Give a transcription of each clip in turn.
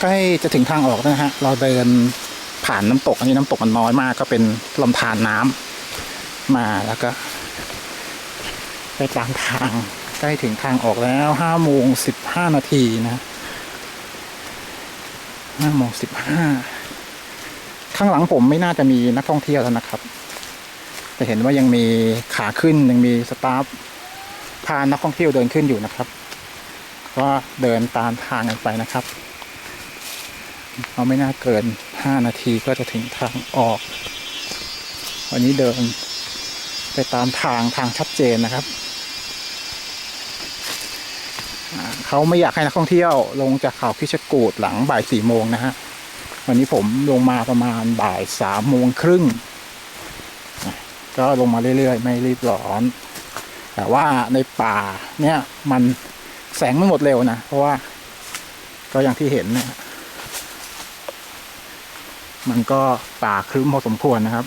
ใกล้จะถึงทางออกนะฮะ เราเดินผ่านน้ำตก อันนี้น้ำตกมันน้อยมากก็เป็นลำธารน้ำมาแล้วก็ ไปตามทาง ใกล้ถึงทางออกแล้วห้าโมงสิบห้านาทีนะห้าโมงสิบห้าข้างหลังผมไม่น่าจะมีนักท่องเที่ยวแล้วนะครับ จะเห็นว่ายังมีขาขึ้นยังมีสตาฟพานักท่องเที่ยวเดินขึ้นอยู่นะครับ ก็เดินตามทางกันไปนะครับ เราไม่น่าเกินห้านาทีก็จะถึงทางออก วันนี้เดินไปตามทางทางชัดเจนนะครับ เขาไม่อยากให้นักท่องเที่ยวลงจากเขาคิชกูดหลังบ่ายสี่โมงนะฮะ วันนี้ผมลงมาประมาณบ่ายสามโมงครึ่ง ก็ลงมาเรื่อยๆ ไม่รีบร้อน แต่ว่าในป่าเนี่ยมันแสงไม่หมดเร็วนะ เพราะว่าก็อย่างที่เห็นเนี่ย มันก็ป่าครึ้มพอสมควรนะครับ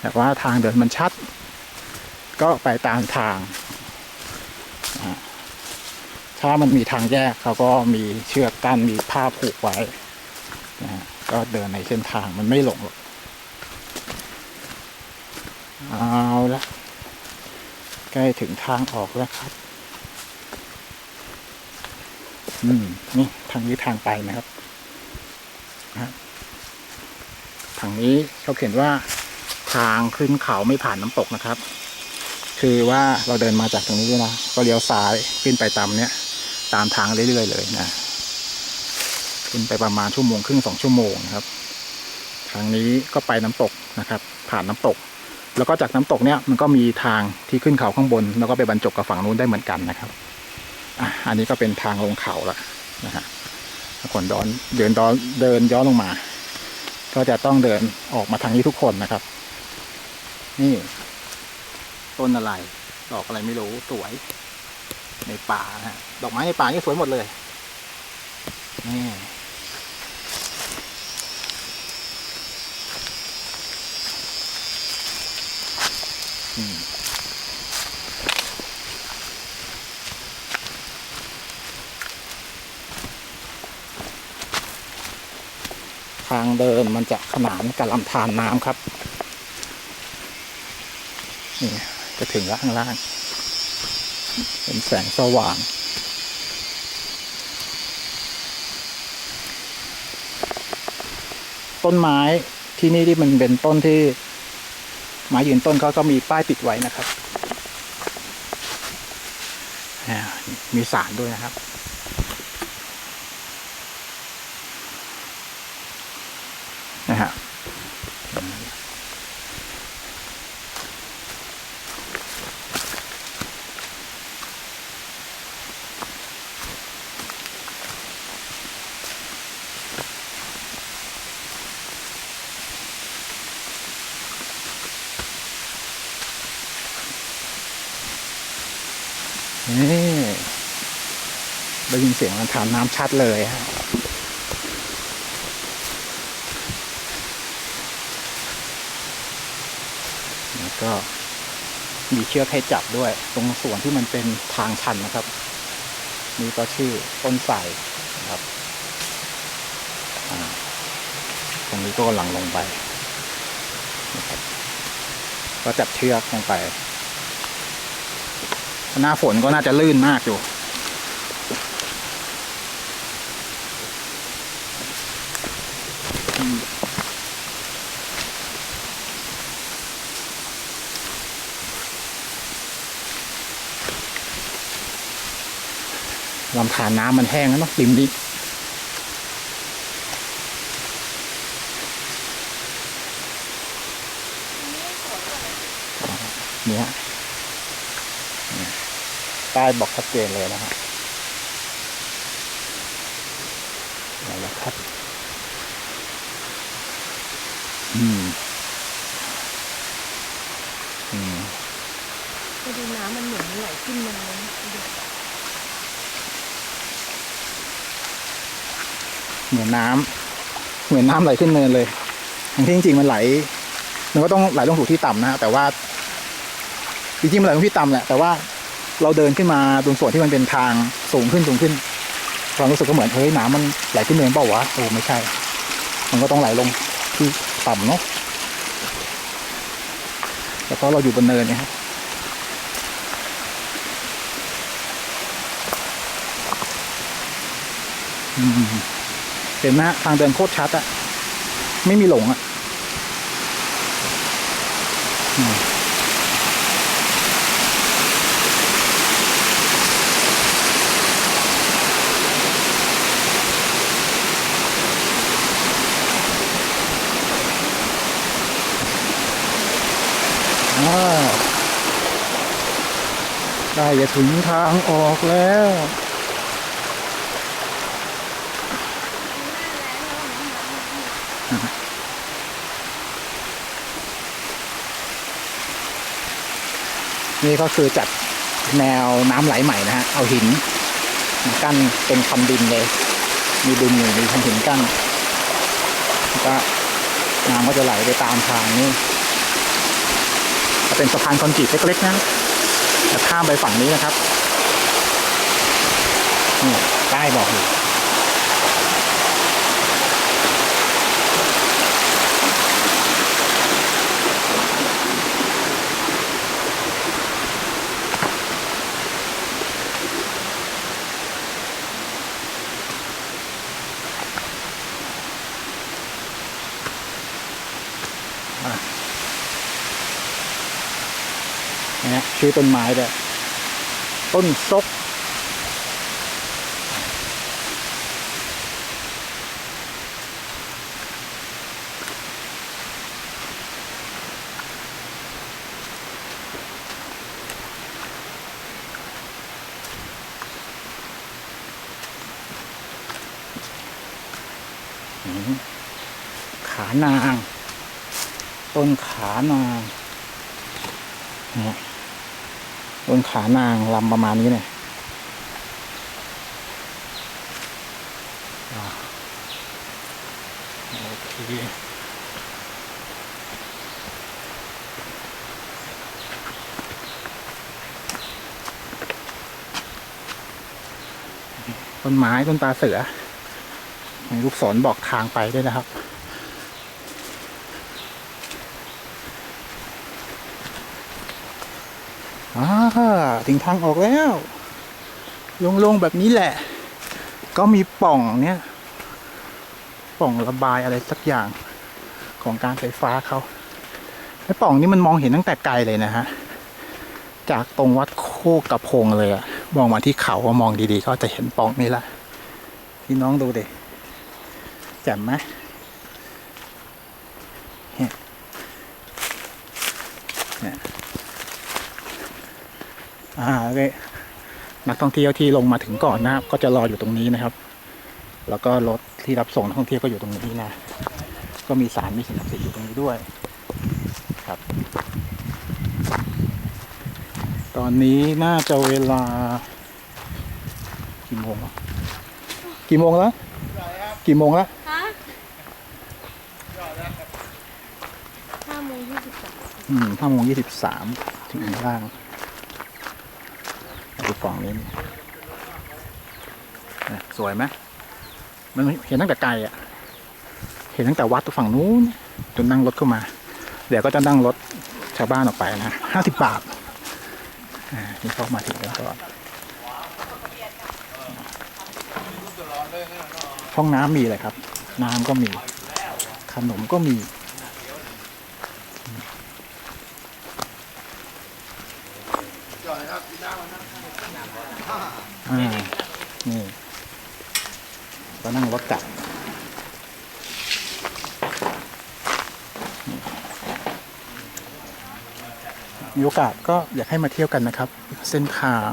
แต่ว่าทางเดินมันชัด ก็ไปตามทาง ถ้ามันมีทางแยกเขาก็มีเชือกกั้นมีผ้าผูกไว้นะก็เดินในเส้นทางมันไม่หลงหรอกเอาละใกล้ถึงทางออกแล้วครับ อืม นี่ทางนี้ทางไปนะครับ นะทางนี้เขาเขียนว่าทางขึ้นเขาไม่ผ่านน้ำตกนะครับ คือว่าเราเดินมาจากตรงนี้นะก็เลี้ยวซ้ายขึ้นไปตามเนี้ยตามทางเรื่อยๆเลยนะขึ้นไปประมาณชั่วโมงครึ่งสองชั่วโมงนะครับทางนี้ก็ไปน้ำตกนะครับ ผ่านน้ำตก แล้วก็จากน้ำตกเนี้ยมันก็มีทางที่ขึ้นเขาข้างบน แล้วก็ไปบรรจบกับฝั่งนู้นได้เหมือนกันนะครับอะอันนี้ก็เป็นทางลงเขาละนะฮะถ้า คนดอนเดินดอนเดินย้อนลงมา ก็จะต้องเดินออกมาทางนี้ทุกคนนะครับ นี่ ต้นอะไร ดอกอะไรไม่รู้สวย ในป่านะฮะดอกไม้ในป่านี่สวยหมดเลยนี่ ทางเดินมันจะขนานกับลำธารน้ำครับนี่จะถึงแล้วข้างล่างเป็นแสงสว่างต้นไม้ที่นี่ที่มันเป็นต้นที่ไม้ยืนต้นเขาก็มีป้ายติดไว้นะครับ มีสารด้วยนะครับ นี่ได้ยินเสียงมันถามน้ำชัดเลยฮะแล้วก็มีเชือกให้จับด้วย ตรงส่วนที่มันเป็นทางชันนะครับ นี่ก็ชื่อต้นไทรนะครับตรงนี้ก็กำลังลงไปนะครับก็จับเชือกลงไป หน้าฝนก็น่าจะลื่นมากอยู่ ลำธารน้ำมันแห้งแล้วเนาะริมนี้เนี่ยเนี่ย ป้ายบอกชัดเจนเลยนะฮะนี่นแหละครับ อืม อืมไปดูน้ำมันเหมือนมันไหลขึ้นมาเลยนะดูดิเหมือนน้ำเหมือนน้ำไหลขึ้นเนินเลยทั้งที่จริงๆมันไหล มันก็ต้องไหลลงสู่ที่ต่ำนะฮะแต่ว่าจริงๆมันไหลลงที่ต่ำแหละแต่ว่า เราเดินขึ้นมาตรงส่วนที่มันเป็นทางสูงขึ้นสูงขึ้นความรู้สึกก็เหมือนเฮ้ยน้ำมันไหลขึ้นเนินเปล่าวะโอ้ไม่ใช่ มันก็ต้องไหลลงที่ต่ำเนาะแล้วก็เราอยู่บนเนินเนี่ยครับเห็นไหมฮะทางเดินโคตรชัดอะไม่มีหลงอะอืมอ่า ใกล้จะถึงทางออกแล้วนี่ก็คือจัดแนวน้ำไหลใหม่นะฮะ เอาหินกั้นเป็นคันดินเลย มีดินอยู่มีคันหินกั้นก็น้ำก็จะไหลไปตามทางนี่จะเป็นสะพานคอนกรีตเล็กๆนะ จะข้ามไปฝั่งนี้นะครับนี่ป้ายบอกอยู่ นะฮะชื่อต้นไม้ด้วยต้นซกขานาง ต้นขานางเนะ ฮะต้นขานางลำประมาณนี้เนี่ยโอเคต้นไม้ต้นตาเสือมีลูกศรบอกทางไปด้วยนะครับ อ่าถึงทางออกแล้วโลงๆแบบนี้แหละ ก็มีป่องเนี่ยป่องระบายอะไรสักอย่างของการไฟฟ้าเขาไอ้ป่องนี้มันมองเห็นตั้งแต่ไกลเลยนะฮะ จากตรงวัดโคกกระพงเลยอะมองมาที่เขาว่ามองดีๆ ก็จะเห็นป่องนี้ละพี่น้องดูดิแจ่มไหมเนี่ยเนี่ย อ่าโอเคนักท่องเที่ยวที่ลงมาถึงก่อนนะครับ ก็จะรออยู่ตรงนี้นะครับ แล้วก็รถที่รับส่งนักท่องเที่ยวก็อยู่ตรงนี้นะ ก็มีสารมีสิ่งศักดิ์สิทธิ์อยู่ตรงนี้ด้วยครับ ตอนนี้น่าจะเวลากี่โมงวะกี่โมงแล้วกี่โมงแล้วฮะห้าโมงยี่สิบสามอืมห้าโมงยี่สิบสามถึงข้างล่าง ดูฝั่งนี้สวยไหมมันเห็นตั้งแต่ไกลอะ เห็นตั้งแต่วัดฝั่งนู้นจนนั่งรถเข้ามา เดี๋ยวก็จะนั่งรถชาวบ้านออกไปนะห้าสิบบาทอ่านี่เขามาถึงแล้วก็ห้องน้ำมีเลยครับ น้ำก็มี ขนมก็มี อ่านี่ก็นั่งรถกลับมีโอกาสก็อยากให้มาเที่ยวกันนะครับ เส้นทาง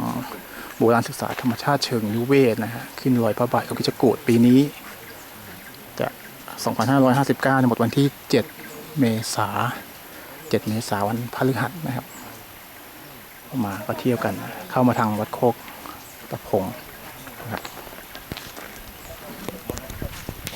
โบราณศึกษาธรรมชาติเชิงนิเวศนะฮะขึ้นรอยพระบาทของกิจกูดปีนี้ จะ 2559ในหมดวันที่ 7 เมษา7เมษาวันพฤหัสนะครับ มาก็เที่ยวกัน เข้ามาทางวัดโคกตะพงนะครับ